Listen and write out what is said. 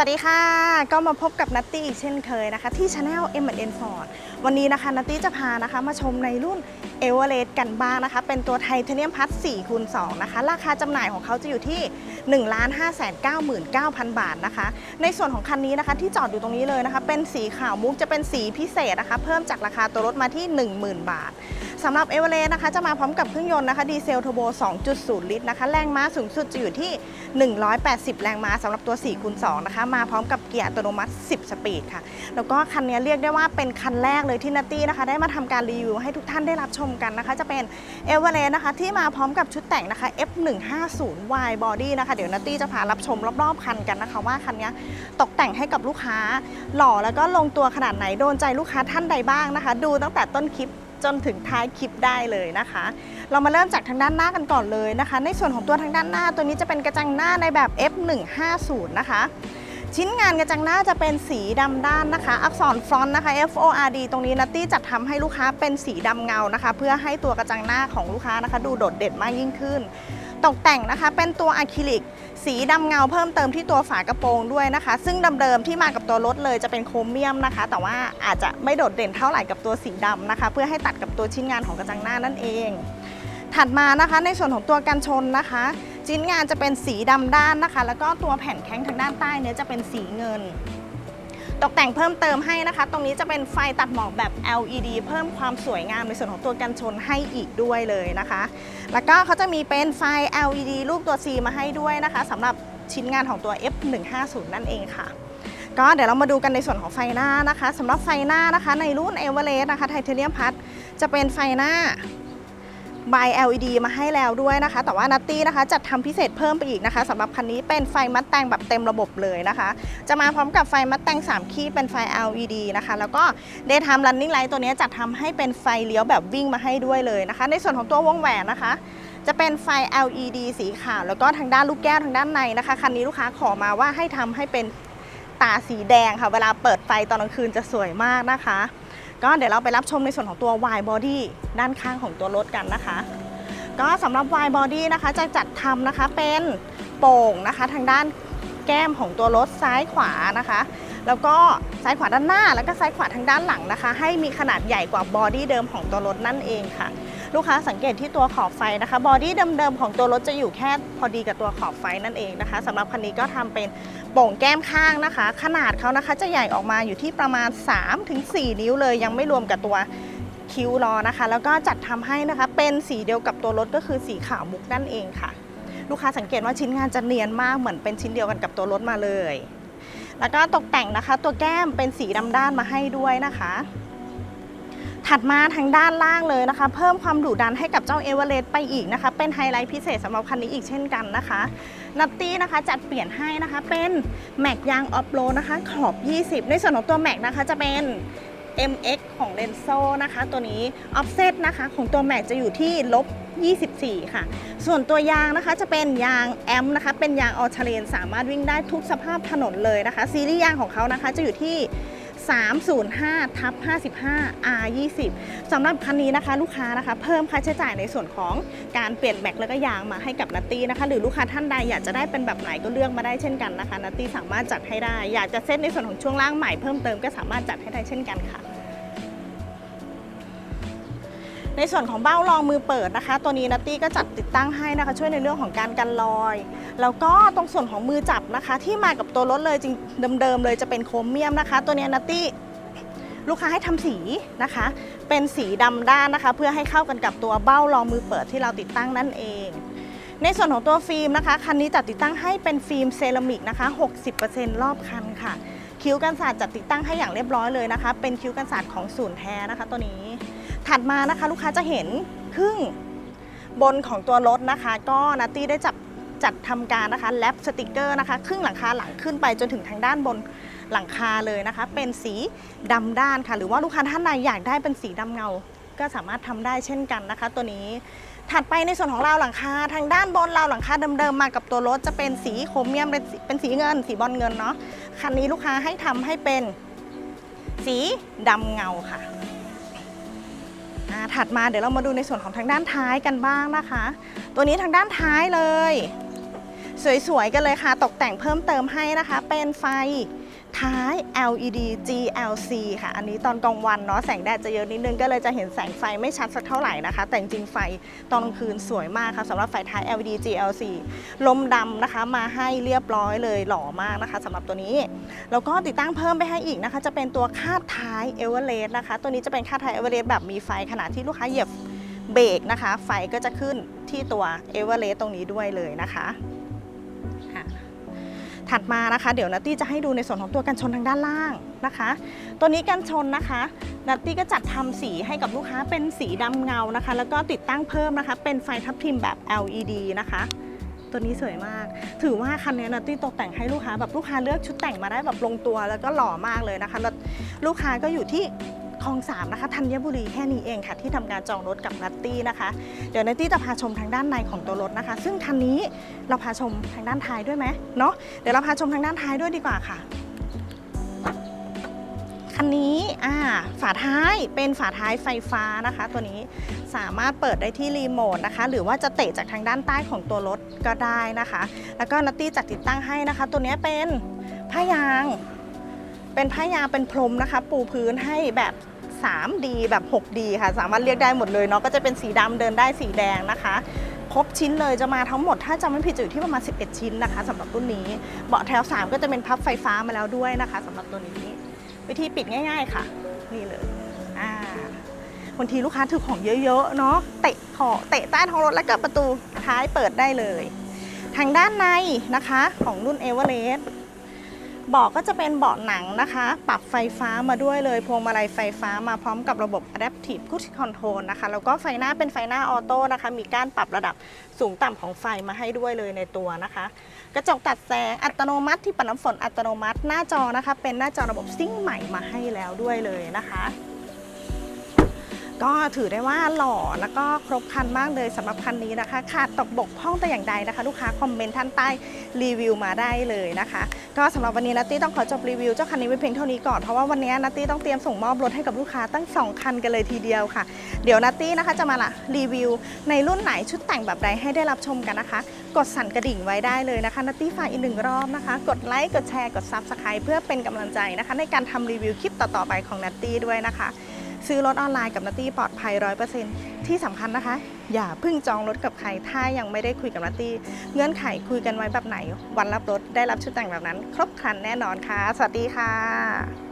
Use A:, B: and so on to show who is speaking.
A: สวัสดีค่ะ ก็มาพบกับนัตตี้อีกเช่นเคยนะคะ ที่ Channel M&N Ford วันนี้นะคะนัตตี้จะพานะคะมาชมในรุ่น e v e r e s t กันบ้างนะคะ เป็นตัวไทเทเนียมพัท4คูณ2นะคะ ราคาจำหน่ายของเขาจะอยู่ที่ 1 5 9 9 0 0 0 บาทนะคะ ในส่วนของคันนี้นะคะที่จอดอยู่ตรงนี้เลยนะคะ เป็นสีขาวมุกจะเป็นสีพิเศษนะคะ เพิ่มจากราคาตัวรถมาที่ 10,000 บาท สำหรับเอเวอเรสต์นะคะจะมาพร้อมกับเครื่องยนต์นะคะดีเซลเทอร์โบ 2.0 ลิตรนะคะแรงม้าสูงสุดจะอยู่ที่ 180 แรงม้าสำหรับตัว4คูณ2นะคะมาพร้อมกับเกียร์อัตโนมัติ 10 สปีดค่ะ แล้วก็คันนี้เรียกได้ว่าเป็นคันแรกเลยที่นัตตี้นะคะได้มาทำการรีวิวให้ทุกท่านได้รับชมกันนะคะ จะเป็นเอเวอเรสต์นะคะที่มาพร้อมกับชุดแต่งนะคะ F150Y Body นะคะเดี๋ยวนัตตี้จะพารับชมรอบๆคันกันนะคะว่าคันนี้ตกแต่งให้กับลูกค้า หล่อแล้วก็ลงตัวขนาดไหนโดนใจลูกค้าท่านใดบ้างนะคะ ดูตั้งแต่ต้นคลิป จนถึงท้ายคลิปได้เลยนะคะ เรามาเริ่มจากทางด้านหน้ากันก่อนเลยนะคะ ในส่วนของตัวทางด้านหน้าตัวนี้จะเป็นกระจังหน้าในแบบ F150 นะคะชิ้นงานกระจังหน้าจะเป็นสีดำด้านนะคะ อักษรฟรอนต์นะคะ F O R D ตรงนี้นัตตี้จัดทำให้ลูกค้าเป็นสีดำเงานะคะ เพื่อให้ตัวกระจังหน้าของลูกค้านะคะ ดูโดดเด่นมากยิ่งขึ้น ตกแต่งนะคะเป็นตัวอะคริลิก สีดำเงาเพิ่มเติมที่ตัวฝากระโปรงด้วยนะคะ ซึ่งเดิมๆที่มากับตัวรถเลยจะเป็นโครเมียมนะคะ แต่ว่าอาจจะไม่โดดเด่นเท่าไหร่กับตัวสีดำนะคะ เพื่อให้ตัดกับตัวชิ้นงานของกระจังหน้านั่นเอง ถัดมานะคะในส่วนของตัวกันชนนะคะ ชิ้นงานจะเป็นสีดำด้านนะคะ แล้วก็ตัวแผ่นแข้งทางด้านใต้เนี้ยจะเป็นสีเงิน ตกแต่งเพิ่มเติมให้นะคะ ตรงนี้จะเป็นไฟตัดหมอกแบบ LED เพิ่มความสวยงามในส่วนของตัวกันชนให้อีกด้วยเลยนะคะ แล้วก็เขาจะมีเป็นไฟ LED รูปตัว C มาให้ด้วยนะคะสำหรับชิ้นงานของตัว F150 นั่นเองค่ะ ก็เดี๋ยวเรามาดูกันในส่วนของไฟหน้านะคะสำหรับไฟหน้านะคะในรุ่น e v e r e s t นะคะไทเทเนียมพัทจะเป็นไฟหน้า บ LED มาให้แล้วด้วยนะคะ แต่ว่านัตตี้นะคะจัดทำพิเศษเพิ่มไปอีกนะคะสำหรับคันนี้เป็นไฟมัดแต่งแบบเต็มระบบเลยนะคะ จะมาพร้อมกับไฟมัดแต่ง3คีย์เป็นไฟ LED นะคะ แล้วก็ Daytime Running Light ตัวนี้จัดทำให้เป็นไฟเลี้ยวแบบวิ่งมาให้ด้วยเลยนะคะ ในส่วนของตัววงแหวนนะคะจะเป็นไฟ LED สีขาว แล้วก็ทางด้านลูกแก้วทางด้านในนะคะ คันนี้ลูกค้าขอมาว่าให้ทำให้เป็นตาสีแดงค่ะ เวลาเปิดไฟตอนกลางคืนจะสวยมากนะคะ ก็เดี๋ยวเราไปรับชมในส่วนของตัว Y Body ด้านข้างของตัวรถกันนะคะ ก็สำหรับ Y Body นะคะจะจัดทำนะคะเป็นโป่งนะคะ ทางด้านแก้มของตัวรถซ้ายขวานะคะ แล้วก็ซ้ายขวาด้านหน้า แล้วก็ซ้ายขวาทางด้านหลังนะคะ ให้มีขนาดใหญ่กว่าบอดี้เดิมของตัวรถนั่นเองค่ะ ลูกค้าสังเกตที่ตัวขอบไฟนะคะบอดี้เดิมๆของตัวรถจะอยู่แค่พอดีกับตัวขอบไฟนั่นเองนะคะสำหรับคันนี้ก็ทำเป็นโป่งแก้มข้างนะคะ ขนาดเขานะคะจะใหญ่ออกมาอยู่ที่ประมาณ 3-4 นิ้วเลย ยังไม่รวมกับตัวคิ้วล้อนะคะ แล้วก็จัดทำให้นะคะ เป็นสีเดียวกับตัวรถก็คือสีขาวมุกนั่นเองค่ะ ลูกค้าสังเกตว่าชิ้นงานจะเนียนมากเหมือนเป็นชิ้นเดียวกันกับตัวรถมาเลย แล้วก็ตกแต่งนะคะ ตัวแก้มเป็นสีดำด้านมาให้ด้วยนะคะ ถัดมาทางด้านล่างเลยนะคะ เพิ่มความดุดันให้กับเจ้าเอเวอเรสต์ไปอีกนะคะ เป็นไฮไลท์พิเศษสำหรับคันนี้อีกเช่นกันนะคะนัตตี้นะคะจัดเปลี่ยนให้นะคะเป็นแม็กยางออฟโรดนะคะขอบ 20 ในส่วนของตัวแม็กนะคะจะเป็น MX ของ r e n z o นะคะ ตัวนี้ offset นะคะ ของตัวแม็กจะอยู่ที่ลบ24 ค่ะ ส่วนตัวยางนะคะจะเป็นยางแอมนะคะ เป็นยางออ t เ r นสามารถวิ่งได้ทุกสภาพถนนเลยนะคะ ซีรีส์ยางของเขานะคะจะอยู่ที่ 305ทับ55 R 20 สำหรับคันนี้นะคะ ลูกค้านะคะ เพิ่มค่าใช้จ่ายในส่วนของการเปลี่ยนแม็กแล้วก็ยางมาให้กับนัตตี้นะคะ หรือลูกค้าท่านใดอยากจะได้เป็นแบบไหนก็เลือกมาได้เช่นกันนะคะนัตตี้สามารถจัดให้ได้ อยากจะเซตในส่วนของช่วงล่างใหม่เพิ่มเติมก็สามารถจัดให้ได้เช่นกันค่ะ ในส่วนของเบ้ารองมือเปิดนะคะ ตัวนี้นัตตี้ก็จัดติดตั้งให้นะคะ ช่วยในเรื่องของการกันรอย แล้วก็ตรงส่วนของมือจับนะคะ ที่มากับตัวรถเลยจริงเดิมๆเลยจะเป็นโครเมียมนะคะ ตัวนี้นัตตี้ลูกค้าให้ทำสีนะคะ เป็นสีดำด้านนะคะ เพื่อให้เข้ากันกับตัวเบ้ารองมือเปิดที่เราติดตั้งนั่นเอง ในส่วนของตัวฟิล์มนะคะคันนี้จัดติดตั้งให้เป็นฟิล์มเซรามิกนะคะ 60%รอบคันค่ะ คิ้วกันศาสตร์จัดติดตั้งให้อย่างเรียบร้อยเลยนะคะ เป็นคิ้วกันศาสตร์ของศูนย์แท้นะคะ ตัวนี้ ถัดมานะคะลูกค้าจะเห็นครึ่งบนของตัวรถนะคะ ก็นัตตี้ได้จับจัดทำการนะคะแลปสติกเกอร์นะคะครึ่งหลังคาหลังขึ้นไปจนถึงทางด้านบนหลังคาเลยนะคะ เป็นสีดำด้านค่ะ หรือว่าลูกค้าท่านใดอยากได้เป็นสีดำเงา ก็สามารถทำได้เช่นกันนะคะ ตัวนี้ถัดไปในส่วนของราวหลังคาทางด้านบนราวหลังคาเดิมๆมากับตัวรถจะเป็นสีโครเมียมเป็นสีเงิน สีบอลเงินเนาะคันนี้ลูกค้าให้ทำให้เป็นสีดำเงาค่ะ ถัดมาเดี๋ยวเรามาดูในส่วนของทางด้านท้ายกันบ้างนะคะ ตัวนี้ทางด้านท้ายเลย สวยๆกันเลยค่ะ ตกแต่งเพิ่มเติมให้นะคะ เป็นไฟ ท้าย LED GLC ค่ะ อันนี้ตอนกลางวันเนาะแสงแดดจะเยอะนิดนึงก็เลยจะเห็นแสงไฟไม่ชัดสักเท่าไหร่นะคะ แต่จริงไฟตอนกลางคืนสวยมากค่ะสำหรับไฟท้าย LED GLC ลมดำนะคะมาให้เรียบร้อยเลยหล่อมากนะคะสำหรับตัวนี้ แล้วก็ติดตั้งเพิ่มไปให้อีกนะคะ จะเป็นตัวคาดท้ายเอเวอเรสต์นะคะ ตัวนี้จะเป็นคาดท้ายเอเวอเรสต์แบบมีไฟขณะที่ลูกค้าเหยียบเบรกนะคะ ไฟก็จะขึ้นที่ตัวเอเวอเรสต์ตรงนี้ด้วยเลยนะคะ ถัดมานะคะ เดี๋ยวนัตตี้จะให้ดูในส่วนของตัวกันชนทางด้านล่างนะคะ ตัวนี้กันชนนะคะนัตตี้ก็จัดทำสีให้กับลูกค้าเป็นสีดำเงานะคะ แล้วก็ติดตั้งเพิ่มนะคะ เป็นไฟทับทิมแบบ LED นะคะตัวนี้สวยมาก ถือว่าคันนี้นัตตี้ตกแต่งให้ลูกค้าแบบลูกค้าเลือกชุดแต่งมาได้แบบลงตัวแล้วก็หล่อมากเลยนะคะแล้วลูกค้าก็อยู่ที่ คลองสามนะคะธัญบุรีแค่นี้เองค่ะ ที่ทำการจองรถกับนัตตี้นะคะ เดี๋ยวนัตตี้จะพาชมทางด้านในของตัวรถนะคะ ซึ่งคันนี้เราพาชมทางด้านท้ายด้วยไหมเนาะเดี๋ยวเราพาชมทางด้านท้ายด้วยดีกว่าค่ะคันนี้อ่าฝาท้ายเป็นฝาท้ายไฟฟ้านะคะ ตัวนี้สามารถเปิดได้ที่รีโมทนะคะ หรือว่าจะเตะจากทางด้านใต้ของตัวรถก็ได้นะคะ แล้วก็นัตตี้จัดติดตั้งให้นะคะ ตัวนี้เป็นผ้ายาง เป็นผ้ายางเป็นพรมนะคะ ปูพื้นให้แบบ 3D แบบ 6D ค่ะ สามารถเรียกได้หมดเลยเนาะก็จะเป็นสีดำเดินได้สีแดงนะคะครบชิ้นเลยจะมาทั้งหมดถ้าจำไม่ผิดจะอยู่ที่ประมาณ 11 ชิ้นนะคะสำหรับรุ่นนี้เบาะแถว 3 ก็จะเป็นพับไฟฟ้ามาแล้วด้วยนะคะสำหรับตัวนี้ วิธีปิดง่าย ๆค่ะ นี่เลยอ่าบางทีลูกค้าถือของเยอะๆเนาะเตะขอเตะใต้ท้องรถแล้วก็ประตูท้ายเปิดได้เลย ทางด้านในนะคะของรุ่นเอเวอเรสต์ เบาะก็จะเป็นเบาะหนังนะคะ ปรับไฟฟ้ามาด้วยเลยพวงมาลัยไฟฟ้ามาพร้อมกับระบบ Adaptive Cruise Control นะคะ แล้วก็ไฟหน้าเป็นไฟหน้าออโต้นะคะ มีการปรับระดับสูงต่ำของไฟมาให้ด้วยเลยในตัวนะคะ กระจกตัดแสงอัตโนมัติที่ปัดน้ำฝนอัตโนมัติหน้าจอนะคะ เป็นหน้าจอระบบซิ่งใหม่มาให้แล้วด้วยเลยนะคะ ก็ถือได้ว่าหล่อแล้วก็ครบคันมากเลยสำหรับคันนี้นะคะขาดตกบกพร่องแต่อย่างใดนะคะ ลูกค้าคอมเมนต์ท่านใต้รีวิวมาได้เลยนะคะ ก็สำหรับวันนี้นัตตี้ต้องขอจบรีวิวเจ้าคันนี้ไว้เพียงเท่านี้ก่อนเพราะว่าวันนี้นัตตี้ต้องเตรียมส่งมอบรถให้กับลูกค้าตั้ง 2 คันกันเลยทีเดียวค่ะ เดี๋ยวนัตตี้นะคะจะมาละรีวิว ในรุ่นไหนชุดแต่งแบบใดให้ได้รับชมกันนะคะ กดสั่นกระดิ่งไว้ได้เลยนะคะนัตตี้ฝากอีกหนึ่งรอบนะคะ กดไลค์กดแชร์กดซับสไคร b e เพื่อเป็นกำลังใจนะคะ ในการทำรีวิวคลิปต่อๆไปของนัตตี้ด้วยนะคะ ซื้อรถออนไลน์กับนัตตี้ปลอดภัย100%ที่สำคัญนะคะ อย่าเพิ่งจองรถกับใคร ถ้ายังไม่ได้คุยกับนัตตี้เงื่อนไขคุยกันไว้แบบไหน วันรับรถได้รับชุดแต่งแบบนั้น ครบครันแน่นอนค่ะ สวัสดีค่ะ